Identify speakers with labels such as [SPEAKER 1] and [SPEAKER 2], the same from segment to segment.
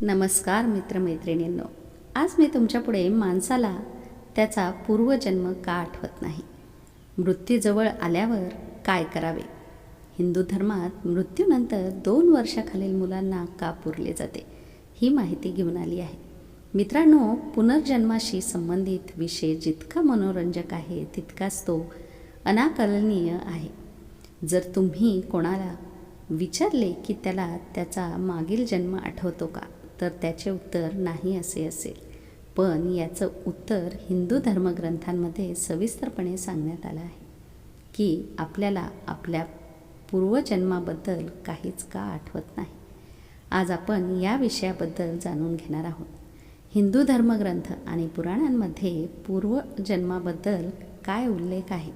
[SPEAKER 1] नमस्कार मित्रमैत्रिणींनो. आज मी तुमच्यापुढे माणसाला त्याचा पूर्वजन्म का आठवत नाही? मृत्यूजवळ आल्यावर काय करावे? हिंदू धर्मात मृत्यूनंतर दोन वर्षाखालील मुलांना का पुरले जाते? ही माहिती घेऊन आली आहे. मित्रांनो पुनर्जन्माशी संबंधित विषय जितका मनोरंजक आहे तितकाच तो अनाकलनीय आहे. जर तुम्ही कोणाला विचारले की त्याला त्याचा मागील जन्म आठवतो का? तर त्याचे उत्तर नाही असे असेल. पण याचं उत्तर हिंदू धर्मग्रंथांमध्ये सविस्तरपणे सांगण्यात आलं आहे की आपल्याला आपल्या पूर्वजन्माबद्दल काहीच का आठवत नाही. आज आपण या विषयाबद्दल जाणून घेणार आहोत. हिंदू धर्मग्रंथ आणि पुराणांमध्ये पूर्वजन्माबद्दल काय उल्लेख आहे?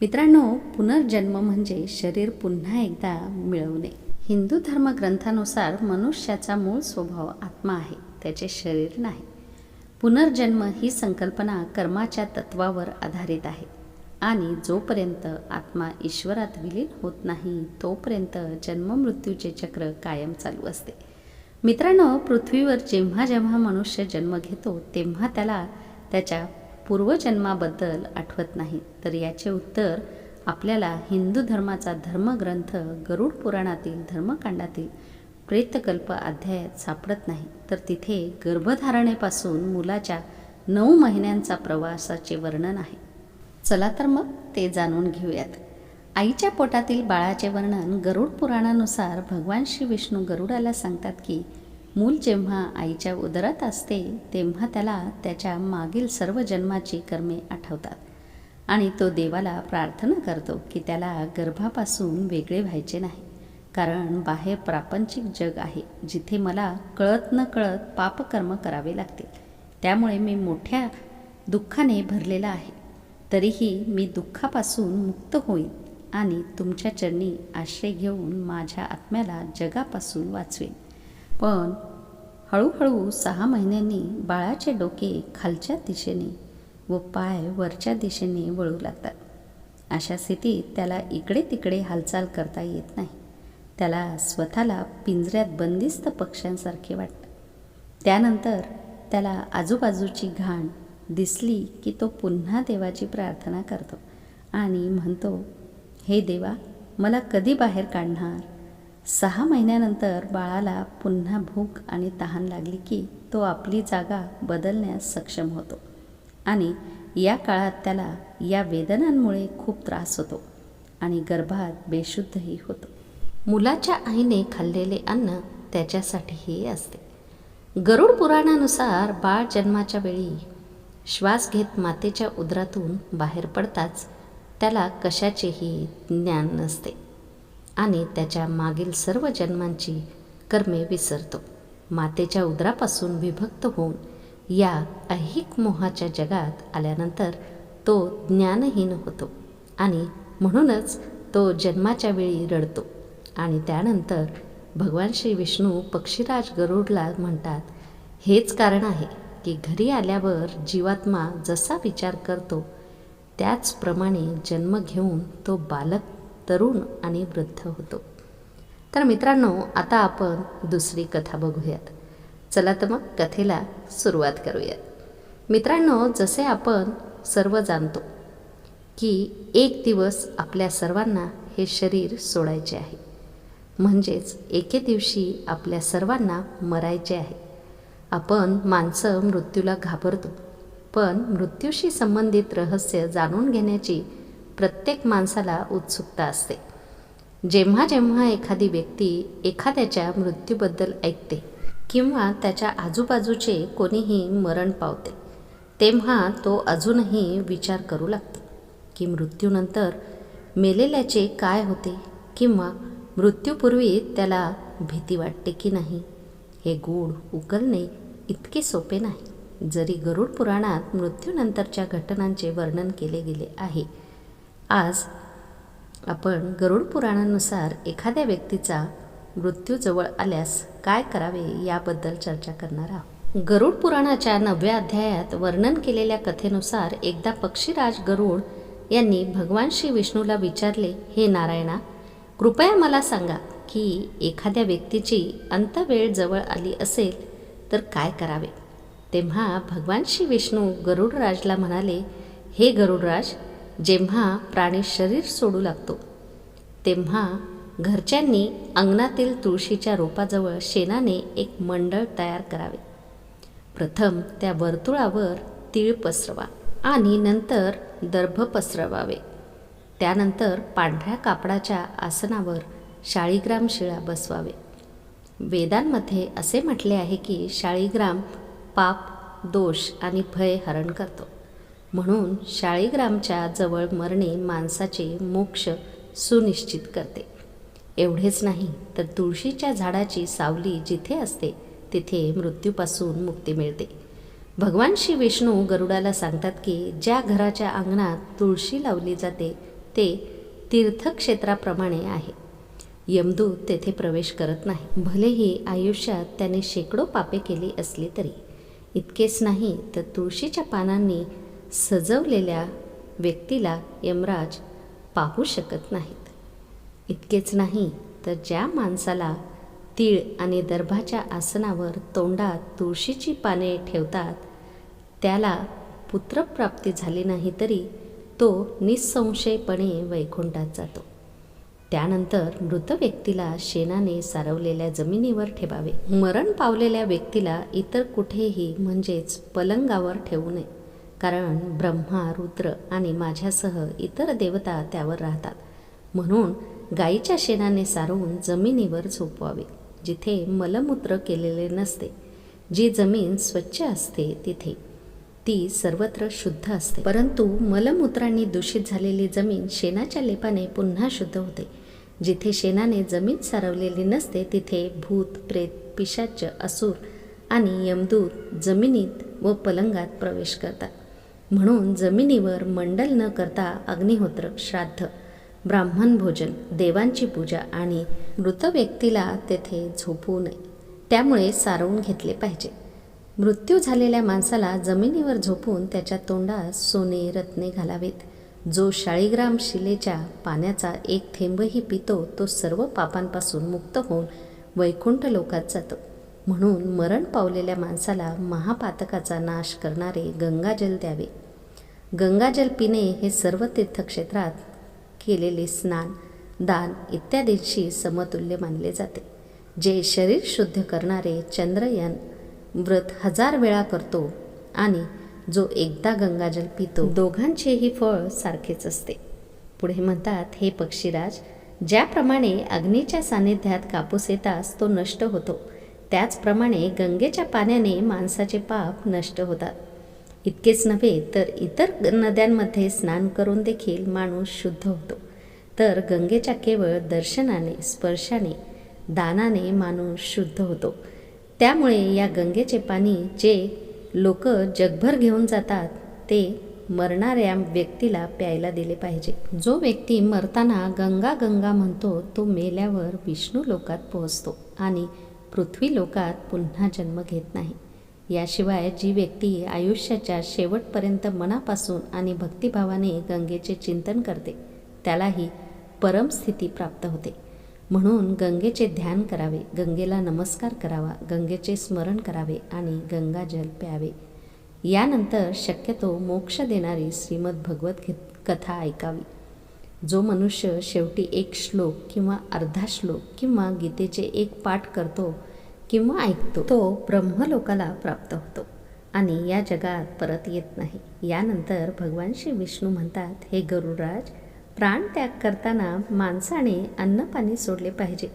[SPEAKER 1] मित्रांनो पुनर्जन्म म्हणजे शरीर पुन्हा एकदा मिळवणे. हिंदू धर्मग्रंथानुसार मनुष्याचा मूळ स्वभाव आत्मा आहे त्याचे शरीर नाही. पुनर्जन्म ही संकल्पना कर्माच्या तत्वावर आधारित आहे आणि जोपर्यंत आत्मा ईश्वरात विलीन होत नाही तोपर्यंत जन्ममृत्यूचे चक्र कायम चालू असते. मित्रांनो पृथ्वीवर जेव्हा जेव्हा मनुष्य जन्म घेतो तेव्हा त्याला त्याच्या पूर्वजन्माबद्दल आठवत नाही. तर याचे उत्तर आपल्याला हिंदू धर्माचा धर्मग्रंथ गरुड पुराणातील धर्मकांडातील प्रेतकल्प अध्यायात सापडत नाही. तर तिथे गर्भधारणेपासून मुलाच्या नऊ महिन्यांचा प्रवासाचे वर्णन आहे. चला तर मग ते जाणून घेऊयात. आईच्या पोटातील बाळाचे वर्णन गरुड पुराणानुसार भगवान श्री विष्णू गरुडाला सांगतात की मूल जेव्हा आईच्या उदरात असते तेव्हा त्याला त्याच्या मागील सर्व जन्माची कर्मे आठवतात. आणि तो देवाला प्रार्थना करतो की त्याला गर्भापासून वेगळे व्हायचे नाही. कारण बाहेर प्रापंचिक जग आहे जिथे मला कळत न कळत पापकर्म करावे लागतील. त्यामुळे मी मोठ्या दुःखाने भरलेला आहे. तरीही मी दुःखापासून मुक्त होईन आणि तुमच्या चरणी आश्रय घेऊन माझ्या आत्म्याला जगापासून वाचवेन. पण हळूहळू सहा महिन्यांनी बाळाचे डोके खालच्या दिशेने व पाय वरच्या दिशेने वळू लागतात. अशा स्थितीत त्याला इकडे तिकडे हालचाल करता येत नाही. त्याला स्वतःला पिंजऱ्यात बंदिस्त पक्ष्यांसारखे वाटतं. त्यानंतर त्याला आजूबाजूची घाण दिसली की तो पुन्हा देवाची प्रार्थना करतो आणि म्हणतो हे देवा मला कधी बाहेर काढणार? सहा महिन्यानंतर बाळाला पुन्हा भूक आणि तहान लागली की तो आपली जागा बदलण्यास सक्षम होतो. आणि या काळात त्याला या वेदनांमुळे खूप त्रास होतो आणि गर्भात बेशुद्धही होतो. मुलाच्या आईने खाल्लेले अन्न त्याच्यासाठीही असते. गरुड पुराणानुसार बाळ जन्माच्या वेळी श्वास घेत मातेच्या उदरातून बाहेर पडताच त्याला कशाचेही ज्ञान नसते आणि त्याच्या मागील सर्व जन्मांची कर्मे विसरतो. मातेच्या उदरापासून विभक्त होऊन या ऐहिक मोहाच्या जगात आल्यानंतर तो ज्ञानहीन होतो आणि म्हणूनच तो जन्माच्या वेळी रडतो. आणि त्यानंतर भगवान श्री विष्णू पक्षीराज गरुडला म्हणतात हेच कारण आहे की घरी आल्यावर जीवात्मा जसा विचार करतो त्याचप्रमाणे जन्म घेऊन तो बालक तरुण आणि वृद्ध होतो. तर मित्रांनो आता आपण दुसरी कथा बघूयात. चला तर मग कथेला सुरुवात करूयात. मित्रांनो जसे आपण सर्व जाणतो की एक दिवस आपल्या सर्वांना हे शरीर सोडायचे आहे. म्हणजेच एके दिवशी आपल्या सर्वांना मरायचे आहे. आपण माणसं मृत्यूला घाबरतो पण मृत्यूशी संबंधित रहस्य जाणून घेण्याची प्रत्येक माणसाला उत्सुकता असते. जेव्हा जेव्हा एखादी व्यक्ती एखाद्याच्या मृत्यूबद्दल ऐकते किंवा त्याच्या आजूबाजूचे कोणीही मरण पावते तेव्हा तो अजूनही विचार करू लागतो की मृत्यूनंतर मेलेल्याचे काय होते किंवा मृत्यूपूर्वी त्याला भीती वाटते की नाही हे गूढ उकलणे इतके सोपे नाही. जरी गरुड पुराणात मृत्यूनंतरच्या घटनांचे वर्णन केले गेले आहे आज आपण गरुड पुराणानुसार एखाद्या व्यक्तीचा मृत्यू जवळ आल्यास काय करावे याबद्दल चर्चा करणार आहोत. गरुड पुराणाच्या नवव्या अध्यायात वर्णन केलेल्या कथेनुसार एकदा पक्षीराज गरुड यांनी भगवान श्री विष्णूला विचारले हे नारायणा कृपया मला सांगा की एखाद्या व्यक्तीची अंतवेळ जवळ आली असेल तर काय करावे? तेव्हा भगवान श्री विष्णू गरुडराजला म्हणाले हे गरुडराज जेव्हा प्राणी शरीर सोडू लागतो तेव्हा घरच्यांनी अंगणातील तुळशीच्या रोपाजवळ शेणाने एक मंडळ तयार करावे. प्रथम त्या वर्तुळावर तीळ पसरवा आणि नंतर दर्भ पसरवावे. त्यानंतर पांढऱ्या कापडाच्या आसनावर शाळीग्राम शिळा बसवावे. वेदांमध्ये असे म्हटले आहे की शाळीग्राम पाप दोष आणि भय हरण करतो. म्हणून शाळीग्रामच्या जवळ मरणे माणसाचे मोक्ष सुनिश्चित करते. एवढेच नाही तर तुळशीच्या झाडाची सावली जिथे असते तिथे मृत्यूपासून मुक्ती मिळते. भगवान श्री विष्णू गरुडाला सांगतात की ज्या घराच्या अंगणात तुळशी लावली जाते ते तीर्थक्षेत्राप्रमाणे आहे. यमदूत तेथे प्रवेश करत नाही. भलेही आयुष्यात त्याने शेकडो पापे केली असली तरी. इतकेच नाही तर तुळशीच्या पानांनी सजवलेल्या व्यक्तीला यमराज पाहू शकत नाहीत इतकेच नाही तर ज्या माणसाला तीळ आणि दर्भाच्या आसनावर तोंडात तुळशीची पाने ठेवतात त्याला पुत्रप्राप्ती झाली नाही तरी तो निसंशयपणे वैकुंठात जातो. त्यानंतर मृत व्यक्तीला शेणाने सारवलेल्या जमिनीवर ठेवावे. मरण पावलेल्या व्यक्तीला इतर कुठेही म्हणजेच पलंगावर ठेवू नये कारण ब्रह्मा रुद्र आणि माझ्यासह इतर देवता त्यावर राहतात. म्हणून गाईच्या शेणाने सारवून जमिनीवर झोपवावे जिथे मलमूत्र केलेले नसते. जी जमीन स्वच्छ असते तिथे ती सर्वत्र शुद्ध असते. परंतु मलमूत्रांनी दूषित झालेली जमीन शेणाच्या लेपाने पुन्हा शुद्ध होते. जिथे शेणाने जमीन सारवलेली नसते तिथे भूत प्रेत पिशाच असुर आणि यमदूत जमिनीत व पलंगात प्रवेश करतात. म्हणून जमिनीवर मंडल न करता अग्निहोत्र श्राद्ध ब्राह्मण भोजन देवांची पूजा आणि मृत व्यक्तीला तेथे झोपू नये. त्यामुळे सारवून घेतले पाहिजे. मृत्यू झालेल्या माणसाला जमिनीवर झोपून त्याच्या तोंडात सोने रत्ने घालावेत. जो शाळीग्राम शिलेच्या पाण्याचा एक थेंबही पितो तो सर्व पापांपासून मुक्त होऊन वैकुंठ लोकात जातो. म्हणून मरण पावलेल्या माणसाला महापातकाचा नाश करणारे गंगाजल द्यावे. गंगाजल पिणे हे सर्व तीर्थक्षेत्रात केलेले स्नान दान इत्यादींशी समतुल्य मानले जाते. जे शरीर शुद्ध करणारे चंद्रयान व्रत हजार वेळा करतो आणि जो एकदा गंगाजल पितो दोघांचेही फळ सारखेच असते. पुढे म्हणतात हे पक्षीराज ज्याप्रमाणे अग्नीच्या सानिध्यात कापूस येताच तो नष्ट होतो. त्याचप्रमाणे गंगेच्या पाण्याने माणसाचे पाप नष्ट होतात. इतकेच नव्हे तर इतर नद्यांमध्ये स्नान करून देखील माणूस शुद्ध होतो. तर गंगेच्या केवळ दर्शनाने स्पर्शाने दानाने माणूस शुद्ध होतो. त्यामुळे या गंगेचे पाणी जे लोक जगभर घेऊन जातात ते मरणाऱ्या व्यक्तीला प्यायला दिले पाहिजे. जो व्यक्ती मरताना गंगा गंगा म्हणतो तो मेल्यावर विष्णू लोकात पोहोचतो आणि पृथ्वी लोकात पुन्हा जन्म घेत नाही. याशिवाय जी व्यक्ती आयुष्याच्या शेवटपर्यंत मनापासून आणि भक्तिभावाने गंगेचे चिंतन करते त्यालाही परमस्थिती प्राप्त होते. म्हणून गंगेचे ध्यान करावे गंगेला नमस्कार करावा गंगेचे स्मरण करावे आणि गंगाजल प्यावे. यानंतर शक्यतो मोक्ष देणारी श्रीमद भगवत कथा ऐकावी. जो मनुष्य शेवटी एक श्लोक किंवा अर्धा श्लोक किंवा गीतेचे एक पाठ करतो किंवा ऐकतो. तो ब्रह्मलोकाला प्राप्त होतो आणि या जगात परत येत नाही. यानंतर भगवान श्री विष्णू म्हणतात हे गरुडराज प्राणत्याग करताना माणसाने अन्नपाणी सोडले पाहिजे.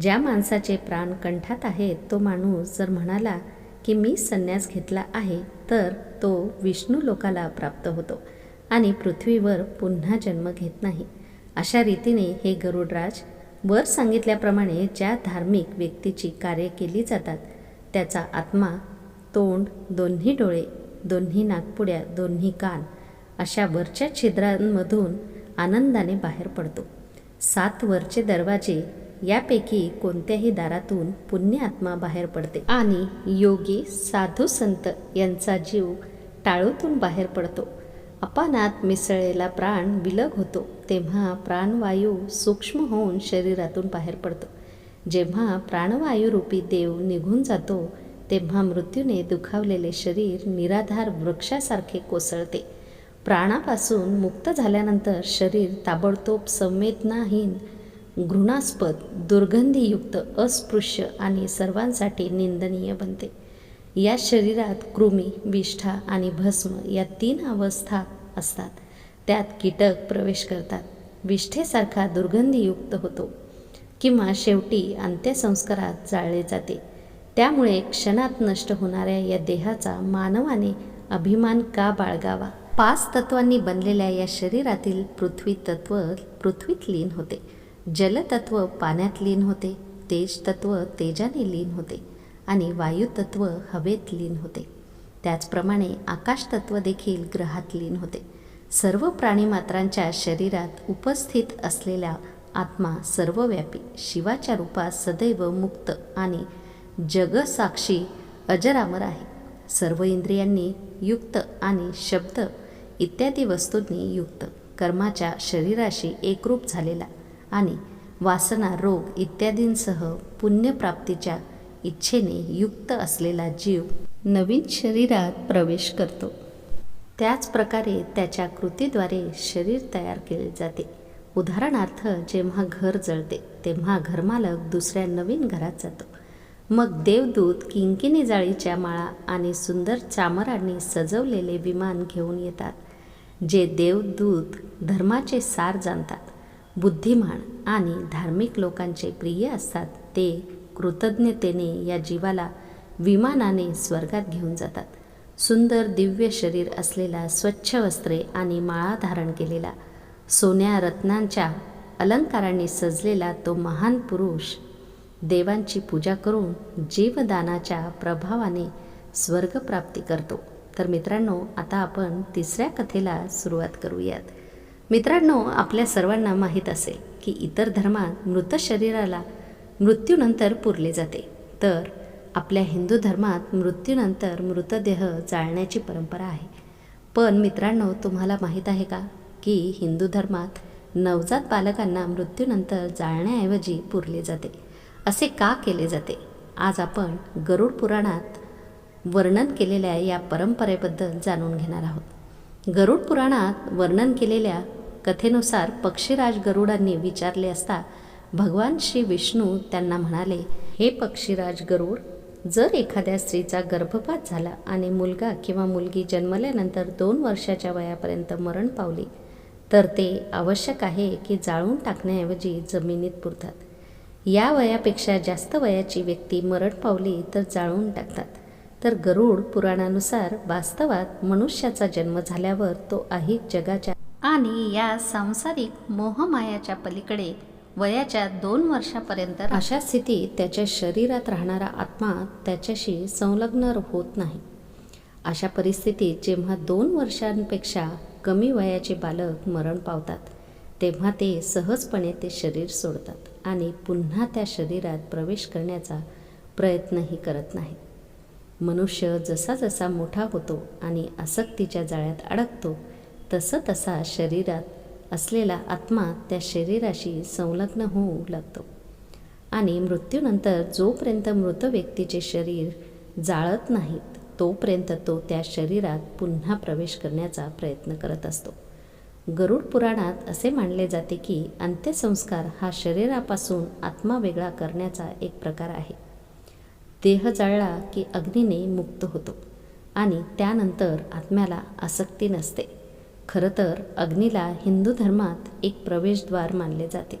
[SPEAKER 1] ज्या माणसाचे प्राण कंठात आहेत तो माणूस जर म्हणाला की मी संन्यास घेतला आहे तर तो विष्णू लोकाला प्राप्त होतो आणि पृथ्वीवर पुन्हा जन्म घेत नाही. अशा रीतीने हे गरुडराज वर सांगितल्याप्रमाणे ज्या धार्मिक व्यक्तीची कार्य केली जातात त्याचा आत्मा तोंड दोन्ही डोळे दोन्ही नागपुड्या दोन्ही कान अशा वरच्या छिद्रांमधून आनंदाने बाहेर पडतो. सात वरचे दरवाजे यापैकी कोणत्याही दारातून पुण्य आत्मा बाहेर पडते. आणि योगी साधू संत यांचा जीव टाळूतून बाहेर पडतो. अपानात मिसळलेला प्राण विलग होतो तेव्हा प्राणवायू सूक्ष्म होऊन शरीरातून बाहेर पडतो. जेव्हा प्राणवायुरूपी देव निघून जातो तेव्हा मृत्यूने दुखावलेले शरीर निराधार वृक्षासारखे कोसळते. प्राणापासून मुक्त झाल्यानंतर शरीर ताबडतोब संवेदनाहीन घृणास्पद दुर्गंधीयुक्त अस्पृश्य आणि सर्वांसाठी निंदनीय बनते. या शरीरात कृमी विष्ठा आणि भस्म या तीन अवस्था असतात. त्यात कीटक प्रवेश करतात. विष्ठेसारखा दुर्गंधीयुक्त होतो किंवा शेवटी अंत्यसंस्कारात जाळले जाते. त्यामुळे क्षणात नष्ट होणाऱ्या या देहाचा मानवाने अभिमान का बाळगावा? पाच तत्वांनी बनलेल्या या शरीरातील पृथ्वी तत्व पृथ्वीत लीन होते. जलतत्व पाण्यात लीन होते. तेज तत्व तेजाने लीन होते. आणि वायुतत्व हवेत लीन होते. त्याचप्रमाणे आकाशतत्व देखील ग्रहात लीन होते. सर्व प्राणीमात्रांच्या शरीरात उपस्थित असलेल्या आत्मा सर्वव्यापी शिवाच्या रूपात सदैव मुक्त आणि जगसाक्षी अजरामर आहे. सर्व इंद्रियांनी युक्त आणि शब्द इत्यादी वस्तूंनी युक्त कर्माच्या शरीराशी एकरूप झालेला आणि वासना रोग इत्यादींसह पुण्यप्राप्तीच्या इच्छेने युक्त असलेला जीव नवीन शरीरात प्रवेश करतो. त्याच प्रकारे त्याच्या कृतीद्वारे शरीर तयार केले जाते. उदाहरणार्थ जेव्हा घर जळते तेव्हा घरमालक दुसऱ्या नवीन घरात जातो. मग देवदूत किंकिनी जाळीच्या माळा आणि सुंदर चामरांनी सजवलेले विमान घेऊन येतात जे देवदूत धर्माचे सार जाणतात. बुद्धिमान आणि धार्मिक लोकांचे प्रिय असतात ते कृतज्ञतेने या जीवाला विमानाने स्वर्गात घेऊन जातात. सुंदर दिव्य शरीर असलेला स्वच्छ वस्त्रे आणि माळा धारण केलेला सोन्या रत्नांच्या अलंकारांनी सजलेला तो महान पुरुष देवांची पूजा करून जीवदानाच्या प्रभावाने स्वर्गप्राप्ती करतो. तर मित्रांनो आता आपण तिसऱ्या कथेला सुरुवात करूयात. मित्रांनो आपल्या सर्वांना माहीत असेल की इतर धर्मात मृत शरीराला मृत्यूनंतर पुरले जाते. तर आपल्या हिंदू धर्मात मृत्यूनंतर मृतदेह जाळण्याची परंपरा आहे. पण मित्रांनो तुम्हाला माहीत आहे का की हिंदू धर्मात नवजात बालकांना मृत्यूनंतर जाळण्याऐवजी पुरले जाते? असे का केले जाते? आज आपण गरुड पुराणात वर्णन केलेल्या या परंपरेबद्दल जाणून घेणार आहोत. गरुड पुराणात वर्णन केलेल्या कथेनुसार पक्षीराज गरुडांनी विचारले असता भगवान श्री विष्णू त्यांना म्हणाले हे पक्षीराज गरुड जर एखाद्या स्त्रीचा गर्भपात झाला आणि मुलगा किंवा मुलगी जन्मल्यानंतर दोन वर्षाच्या वयापर्यंत मरण पावली तर ते आवश्यक आहे की जाळून टाकण्याऐवजी जमिनीत पुरतात. या वयापेक्षा जास्त वयाची व्यक्ती मरण पावली तर जाळून टाकतात. तर गरुड पुराणानुसार वास्तवात मनुष्याचा जन्म झाल्यावर तो अहिक जगाच्या आणि या सांसारिक मोहमायाच्या पलीकडे वयाच्या दोन वर्षापर्यंत अशा स्थितीत त्याच्या शरीरात राहणारा आत्मा त्याच्याशी संलग्न होत नाही. अशा परिस्थितीत जेव्हा दोन वर्षांपेक्षा कमी वयाचे बालक मरण पावतात तेव्हा ते सहजपणे ते शरीर सोडतात आणि पुन्हा त्या शरीरात प्रवेश करण्याचा प्रयत्नही करत नाहीत. मनुष्य जसा जसा मोठा होतो आणि आसक्तीच्या जाळ्यात अडकतो तसं तसा शरीरात असलेला आत्मा त्या शरीराशी संलग्न होऊ लागतो. आणि मृत्यूनंतर जोपर्यंत मृत व्यक्तीचे शरीर जाळत नाहीत तोपर्यंत तो त्या शरीरात पुन्हा प्रवेश करण्याचा प्रयत्न करत असतो. गरुड पुराणात असे मानले जाते की अंत्यसंस्कार हा शरीरापासून आत्मा वेगळा करण्याचा एक प्रकार आहे. देह जाळला की अग्नीने मुक्त होतो आणि त्यानंतर आत्म्याला आसक्ती नसते. खरं तर अग्नीला हिंदू धर्मात एक प्रवेशद्वार मानले जाते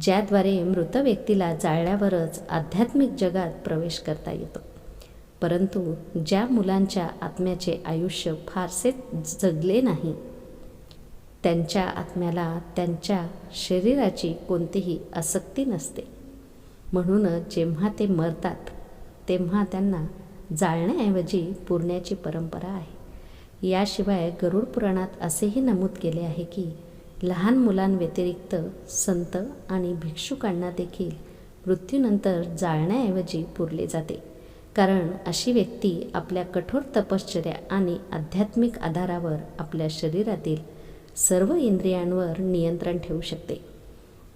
[SPEAKER 1] ज्याद्वारे मृत व्यक्तीला जाळल्यावरच आध्यात्मिक जगात प्रवेश करता येतो. परंतु ज्या मुलांच्या आत्म्याचे आयुष्य फारसे जगले नाही त्यांच्या आत्म्याला त्यांच्या शरीराची कोणतीही आसक्ती नसते. म्हणूनच जेव्हा ते मरतात तेव्हा त्यांना जाळण्याऐवजी पुरण्याची परंपरा आहे. याशिवाय गरुड पुराणात असेही नमूद केले आहे की लहान मुलांव्यतिरिक्त संत आणि भिक्षुकांना देखील मृत्यूनंतर जाळण्याऐवजी पुरले जाते. कारण अशी व्यक्ती आपल्या कठोर तपश्चर्या आणि आध्यात्मिक आधारावर आपल्या शरीरातील सर्व इंद्रियांवर नियंत्रण ठेवू शकते.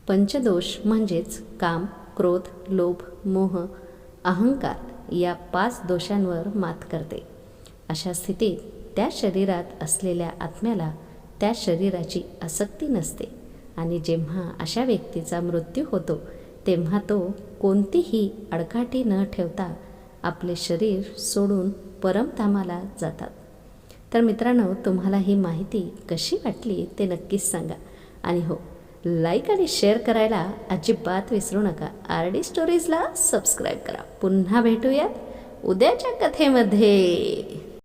[SPEAKER 1] पंचदोष म्हणजेच काम क्रोध लोभ मोह अहंकार या पाच दोषांवर मात करते. अशा स्थितीत त्या शरीरात असलेल्या आत्म्याला त्या शरीराची आसक्ती नसते. आणि जेव्हा अशा व्यक्तीचा मृत्यू होतो तेव्हा तो कोणतीही अडकाठी न ठेवता आपले शरीर सोडून परमधामाला जातात. तर मित्रांनो तुम्हाला ही माहिती कशी वाटली ते नक्कीच सांगा. आणि हो लाईक आणि शेअर करायला अजिबात विसरू नका. आर डी स्टोरीजला सबस्क्राईब करा. पुन्हा भेटूयात उद्याच्या कथेमध्ये.